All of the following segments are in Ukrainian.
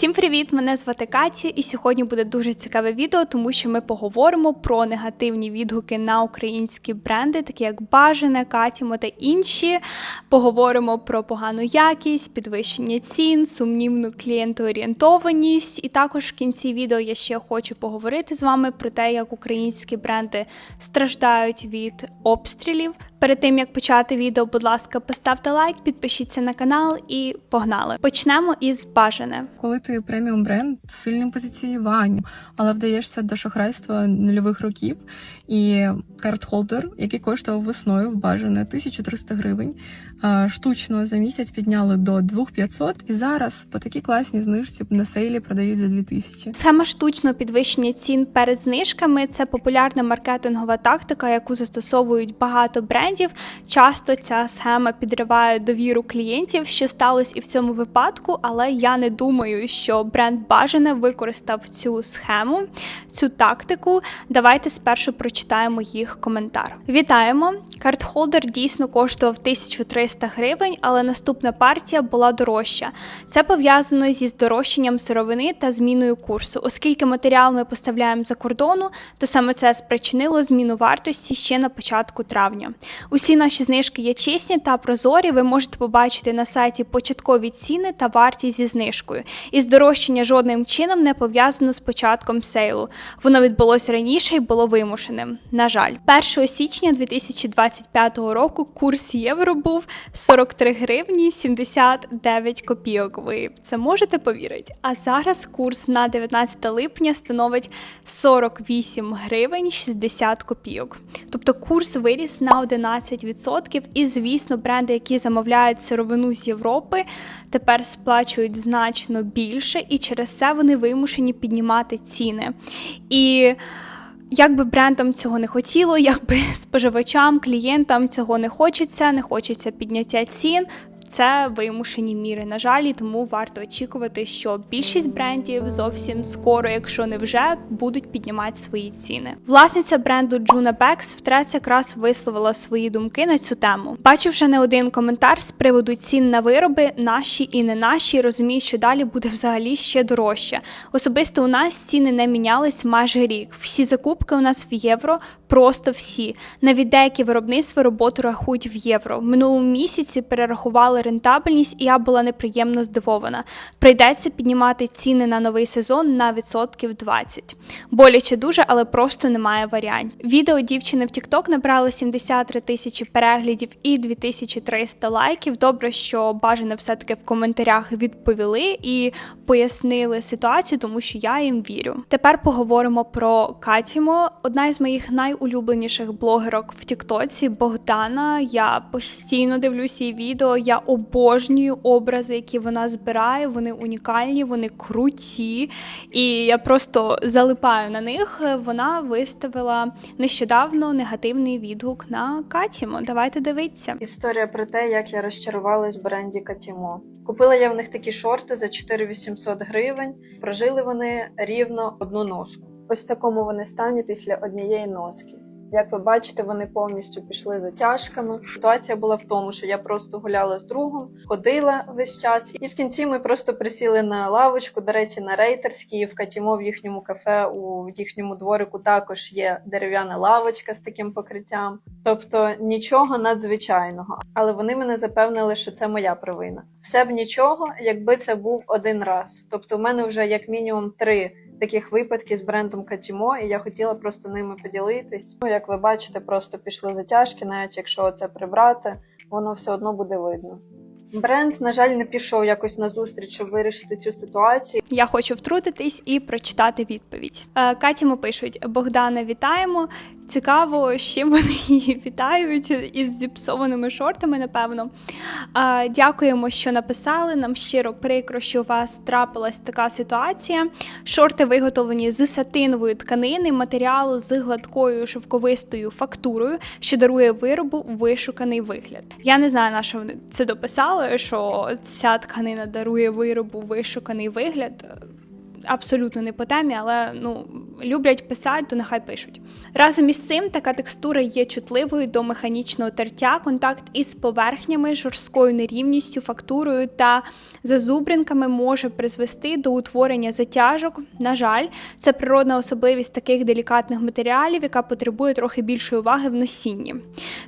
Всім привіт! Мене звати Катя, і сьогодні буде дуже цікаве відео, тому що ми поговоримо про негативні відгуки на українські бренди, такі як Бажане, Катімо та інші. Поговоримо про погану якість, підвищення цін, сумнівну клієнтоорієнтованість. І також в кінці відео я ще хочу поговорити з вами про те, як українські бренди страждають від обстрілів. Перед тим як почати відео, будь ласка, поставте лайк, підпишіться на канал і погнали. Почнемо із бажане. Коли ти преміум бренд з сильним позиціюванням, але вдаєшся до шахрайства нульових років, і карт-холдер, який коштував весною в бажане 1300 гривень, штучно за місяць підняли до 2500, і зараз по такій класній знижці на сейлі продають за 2000. Схема штучного підвищення цін перед знижками це популярна маркетингова тактика, яку застосовують багато брендів. Часто ця схема підриває довіру клієнтів, що сталося і в цьому випадку, але я не думаю, що бренд Бажане використав цю схему, цю тактику. Давайте спершу прочитаємо їх коментар. Вітаємо! Картхолдер дійсно коштував 1300 гривень, але наступна партія була дорожча. Це пов'язано зі здорожчанням сировини та зміною курсу. Оскільки матеріал ми поставляємо за кордону, то саме це спричинило зміну вартості ще на початку травня. Усі наші знижки є чесні та прозорі. Ви можете побачити на сайті початкові ціни та вартість зі знижкою. І здорожчання жодним чином не пов'язано з початком сейлу. Воно відбулося раніше і було вимушеним. На жаль, 1 січня 2025 року курс євро був 43 гривні 79 копійок. Ви це можете повірити? А зараз курс на 19 липня становить 48 гривень 60 копійок. Тобто курс виріс на 11%. І, звісно, бренди, які замовляють сировину з Європи, тепер сплачують значно більше, і через це вони вимушені піднімати ціни. І як би брендам цього не хотіло, якби споживачам, клієнтам цього не хочеться, не хочеться підняття цін. Це вимушені міри, на жаль, і тому варто очікувати, що більшість брендів зовсім скоро, якщо не вже, будуть піднімати свої ціни. Власниця бренду Juno Bex втретє якраз висловила свої думки на цю тему. Бачив вже не один коментар з приводу цін на вироби, наші і не наші. Розумію, що далі буде взагалі ще дорожче. Особисто у нас ціни не мінялись майже рік. Всі закупки у нас в євро, просто всі. Навіть деякі виробництва роботу рахують в євро. В минулому місяці перерахували рентабельність, і я була неприємно здивована. Прийдеться піднімати ціни на новий сезон на відсотків 20. Боляче дуже, але просто немає варіантів. Відео дівчини в TikTok набрало 73 тисячі переглядів і 2300 лайків. Добре, що бажане все-таки в коментарях відповіли і пояснили ситуацію, тому що я їм вірю. Тепер поговоримо про Катімо. Одна із моїх найулюбленіших блогерок в Тіктоці Богдана. Я постійно дивлюся її відео. Я обожнюю образи, які вона збирає. Вони унікальні, вони круті. І я просто залипаю на них. Вона виставила нещодавно негативний відгук на Катімо. Давайте дивитися. Історія про те, як я розчарувалась в бренді Катімо. Купила я в них такі шорти за 4800 гривень. Прожили вони рівно одну носку. Ось такому вони стані після однієї носки. Як ви бачите, вони повністю пішли затяжками. Ситуація була в тому, що я просто гуляла з другом, ходила весь час, і в кінці ми просто присіли на лавочку. До речі, на рейтерській в Катімо в їхньому кафе у їхньому дворику також є дерев'яна лавочка з таким покриттям. Тобто нічого надзвичайного. Але вони мене запевнили, що це моя провина. Все б нічого, якби це був один раз. Тобто, в мене вже як мінімум три таких випадків з брендом Катімо, і я хотіла просто ними поділитись. Ну, як ви бачите, просто пішли затяжки, навіть якщо це прибрати, воно все одно буде видно. Бренд, на жаль, не пішов якось на зустріч, щоб вирішити цю ситуацію. Я хочу втрутитись і прочитати відповідь. Е, Катіму пишуть: Богдана, вітаємо. Цікаво, з чим вони її вітають із зіпсованими шортами, напевно. Е, Дякуємо, що написали. Нам щиро прикро, що у вас трапилась така ситуація. Шорти виготовлені з сатинової тканини, матеріалу з гладкою шовковистою фактурою, що дарує виробу вишуканий вигляд. Я не знаю, на що вони це дописали, що ця тканина дарує виробу вишуканий вигляд абсолютно не по темі, але ну люблять писати, то нехай пишуть. Разом із цим така текстура є чутливою до механічного тертя, контакт із поверхнями, жорсткою нерівністю, фактурою та зазубринками може призвести до утворення затяжок. На жаль, це природна особливість таких делікатних матеріалів, яка потребує трохи більшої уваги в носінні.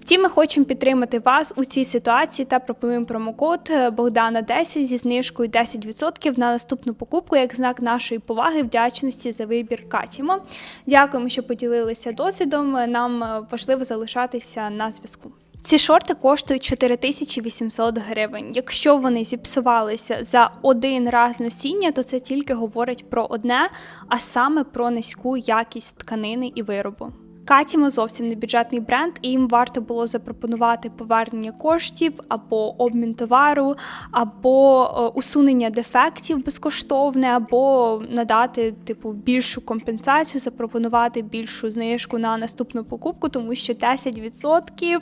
Втім, ми хочемо підтримати вас у цій ситуації та пропонуємо промокод е, Богдана 10 зі знижкою 10% на наступну покупку як знак нашої поваги вдячності за вибір Катімо. Дякуємо, що поділилися досвідом. Нам е, важливо залишатися на зв'язку. Ці шорти коштують 4800 гривень. Якщо вони зіпсувалися за один раз носіння, то це тільки говорить про одне, а саме про низьку якість тканини і виробу. Катімо зовсім не бюджетний бренд, і їм варто було запропонувати повернення коштів або обмін товару, або е, усунення дефектів безкоштовне, або надати типу більшу компенсацію, запропонувати більшу знижку на наступну покупку, тому що 10%,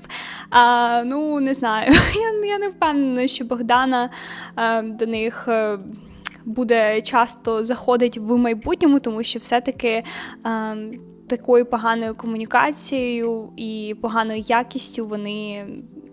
а, ну не знаю. Я, я не впевнена, що Богдана е, до них. Буде часто заходить в майбутньому, тому що все-таки е, такою поганою комунікацією і поганою якістю вони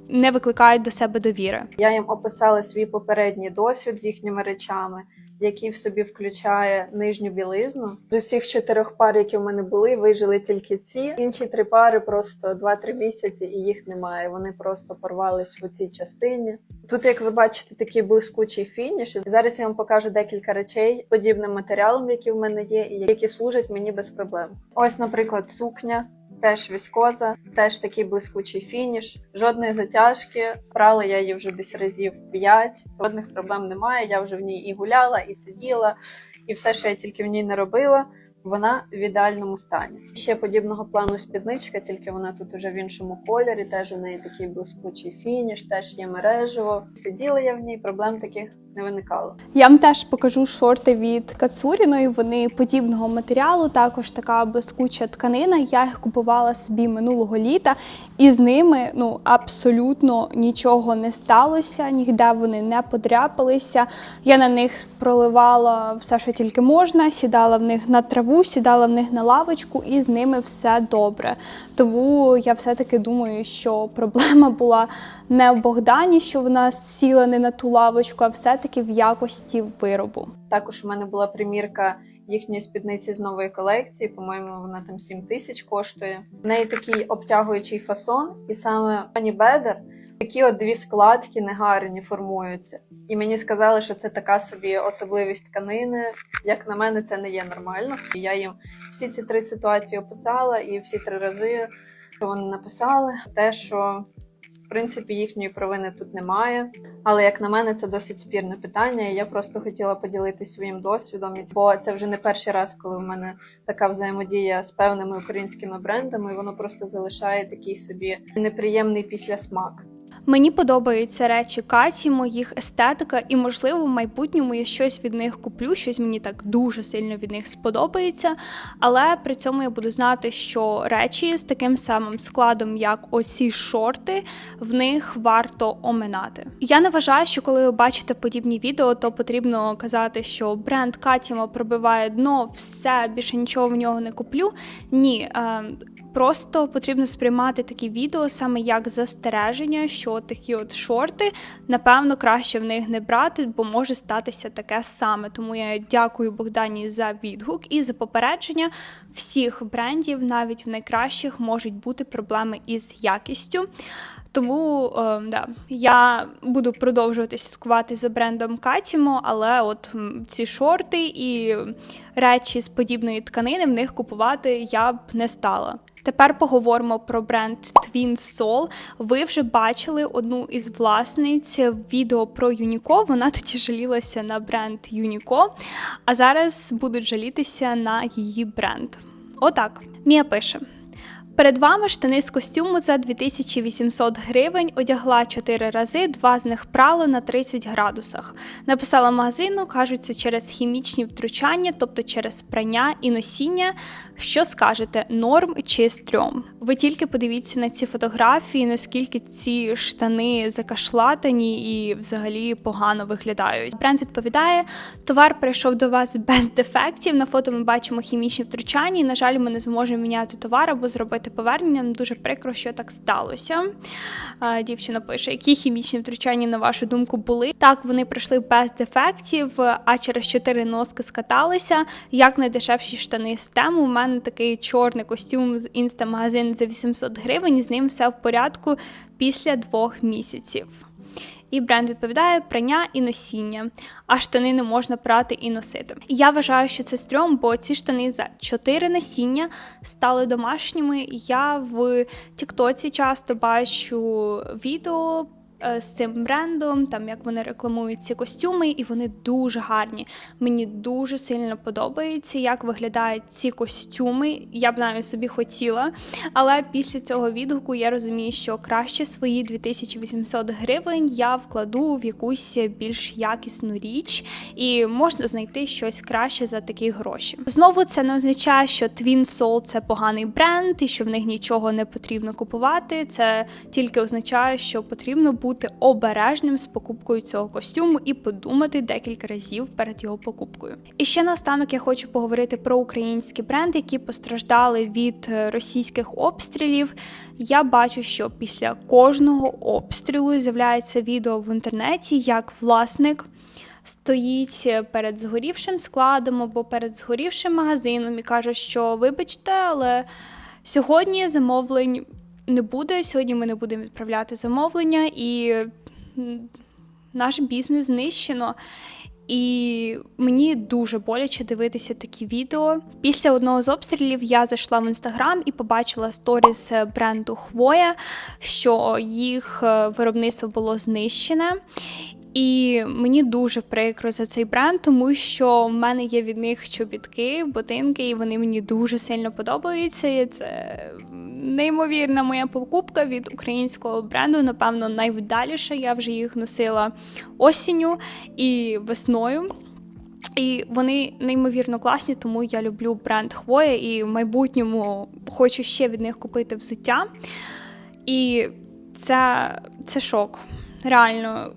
не викликають до себе довіри. Я їм описала свій попередній досвід з їхніми речами, який в собі включає нижню білизну. З усіх чотирьох пар, які в мене були, вижили тільки ці. Інші три пари просто 2-3 місяці, і їх немає. Вони просто порвались в цій частині. Тут, як ви бачите, такий блискучий фініш. Зараз я вам покажу декілька речей подібним матеріалом, які в мене є, і які служать мені без проблем. Ось, наприклад, сукня. Теж віскоза, теж такий блискучий фініш, жодної затяжки. Прала я її вже десь разів 5, жодних проблем немає. Я вже в ній і гуляла, і сиділа, і все, що я тільки в ній не робила, вона в ідеальному стані. Ще подібного плану спідничка, тільки вона тут уже в іншому кольорі. Теж у неї такий блискучий фініш, теж є мережево. Сиділа я в ній, проблем таких не виникало. Я вам теж покажу шорти від Кацуріної. Вони подібного матеріалу, також така блискуча тканина. Я їх купувала собі минулого літа, і з ними ну абсолютно нічого не сталося, ніде вони не подряпалися. Я на них проливала все, що тільки можна, сідала в них на траву, сідала в них на лавочку, і з ними все добре. Тому я все-таки думаю, що проблема була не в Богдані, що вона сіла не на ту лавочку, а все-таки в якості виробу. Також у мене була примірка їхньої спідниці з нової колекції. По-моєму, вона там 7 тисяч коштує. В неї такий обтягуючий фасон, і саме пані Бедер такі от дві складки негарні формуються. І мені сказали, що це така собі особливість тканини. Як на мене, це не є нормально. І я їм всі ці три ситуації описала, і всі три рази, що вони написали, те, що в принципі їхньої провини тут немає. Але як на мене, це досить спірне питання. І я просто хотіла поділитися своїм досвідом. Бо це вже не перший раз, коли в мене така взаємодія з певними українськими брендами, і воно просто залишає такий собі неприємний післясмак. Мені подобаються речі Каті, їх естетика, і можливо в майбутньому я щось від них куплю, щось мені так дуже сильно від них сподобається. Але при цьому я буду знати, що речі з таким самим складом, як оці шорти, в них варто оминати. Я не вважаю, що коли ви бачите подібні відео, то потрібно казати, що бренд Катімо пробиває дно, все більше нічого в нього не куплю. Ні. Е, Просто потрібно сприймати такі відео саме як застереження, що такі от шорти, напевно, краще в них не брати, бо може статися таке саме. Тому я дякую Богдані за відгук і за попередження всіх брендів, навіть в найкращих, можуть бути проблеми із якістю. Тому е, да, я буду продовжувати слідкувати за брендом Катімо, але от ці шорти і речі з подібної тканини в них купувати я б не стала. Тепер поговоримо про бренд Twin Soul. Ви вже бачили одну із власниць відео про Юніко. Вона тоді жалілася на бренд Юніко, а зараз будуть жалітися на її бренд. Отак. Мія пише. Перед вами штани з костюму за 2800 гривень. Одягла 4 рази, два з них прало на 30 градусах. Написала магазину, кажуть, це через хімічні втручання, тобто через прання і носіння. Що скажете, норм чи стрьом? Ви тільки подивіться на ці фотографії, наскільки ці штани закашлатані і взагалі погано виглядають. Бренд відповідає: товар прийшов до вас без дефектів. На фото ми бачимо хімічні втручання. І, на жаль, ми не зможемо міняти товар або зробити повернення. Нам Дуже прикро, що так сталося. Дівчина пише, які хімічні втручання, на вашу думку, були. Так, вони пройшли без дефектів, а через чотири носки скаталися. Як найдешевші штани з тему. У мене такий чорний костюм з інстамагазину за 800 гривень. З ним все в порядку після двох місяців. І бренд відповідає прання і носіння, а штани не можна прати і носити. Я вважаю, що це стрьом, бо ці штани за чотири носіння стали домашніми. Я в Тіктоці часто бачу відео. Е, З цим брендом, там як вони рекламують ці костюми, і вони дуже гарні. Мені дуже сильно подобається, як виглядають ці костюми. Я б навіть собі хотіла. Але після цього відгуку я розумію, що краще свої 2800 гривень я вкладу в якусь більш якісну річ, і можна знайти щось краще за такі гроші. Знову це не означає, що Twin Soul – це поганий бренд і що в них нічого не потрібно купувати. Це тільки означає, що потрібно бути обережним з покупкою цього костюму і подумати декілька разів перед його покупкою. І ще наостанок я хочу поговорити про українські бренди, які постраждали від е, російських обстрілів. Я бачу, що після кожного обстрілу з'являється відео в інтернеті, як власник. Стоїть перед згорівшим складом або перед згорівшим магазином і каже, що вибачте, але сьогодні замовлень не буде. Сьогодні ми не будемо відправляти замовлення, і наш бізнес знищено. І мені дуже боляче дивитися такі відео. Після одного з обстрілів я зайшла в інстаграм і побачила сторіс бренду Хвоя, що їх е, виробництво було знищене. І мені дуже прикро за цей бренд, тому що в мене є від них чобітки, ботинки, і вони мені дуже сильно подобаються. І це неймовірна моя покупка від українського бренду. Напевно, найвдаліша. Я вже їх носила осінню і весною. І вони неймовірно класні, тому я люблю бренд Хвоя і в майбутньому хочу ще від них купити взуття. І це, це шок. Реально,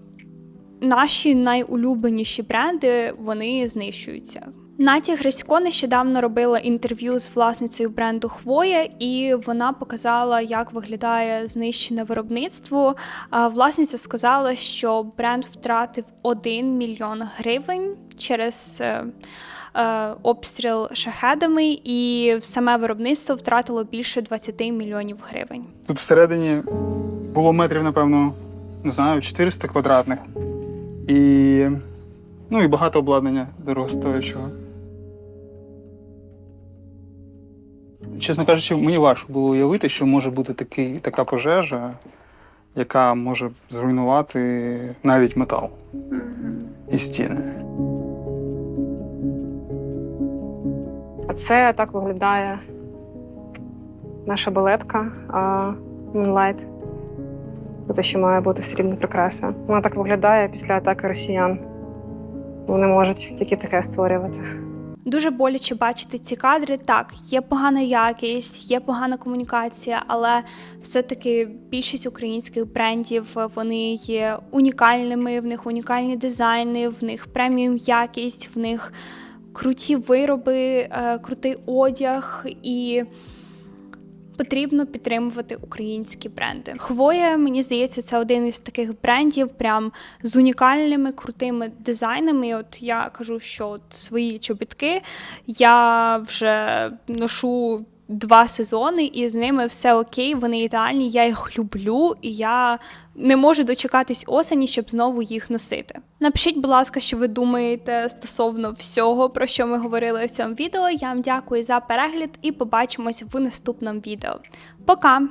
наші найулюбленіші бренди вони знищуються. Наті Грисько нещодавно робила інтерв'ю з власницею бренду Хвоя, і вона показала, як виглядає знищене виробництво. Власниця сказала, що бренд втратив 1 мільйон гривень через е, е, обстріл шахедами, і саме виробництво втратило більше 20 мільйонів гривень. Тут всередині було метрів, напевно, не знаю, 400 квадратних. І, ну, і багато обладнання дорогостоячого. Чесно кажучи, мені важко було уявити, що може бути такий, така пожежа, яка може зруйнувати навіть метал і стіни. А це так виглядає наша балетка Moonlight. Те, що має бути срібна прикраса. Вона так виглядає після атаки росіян. Вони можуть тільки таке створювати. Дуже боляче бачити ці кадри. Так, є погана якість, є погана комунікація, але все-таки більшість українських брендів вони є унікальними, в них унікальні дизайни, в них преміум якість, в них круті вироби, е, крутий одяг і. Потрібно підтримувати українські бренди. Хвоя, мені здається, це один із таких брендів, прям з унікальними крутими дизайнами. І От я кажу, що от свої чобітки я вже ношу два сезони, і з ними все окей, вони ідеальні. Я їх люблю, і я не можу дочекатись осені, щоб знову їх носити. Напишіть, будь ласка, що ви думаєте стосовно всього, про що ми говорили в цьому відео. Я вам дякую за перегляд і побачимось в наступному відео. Пока!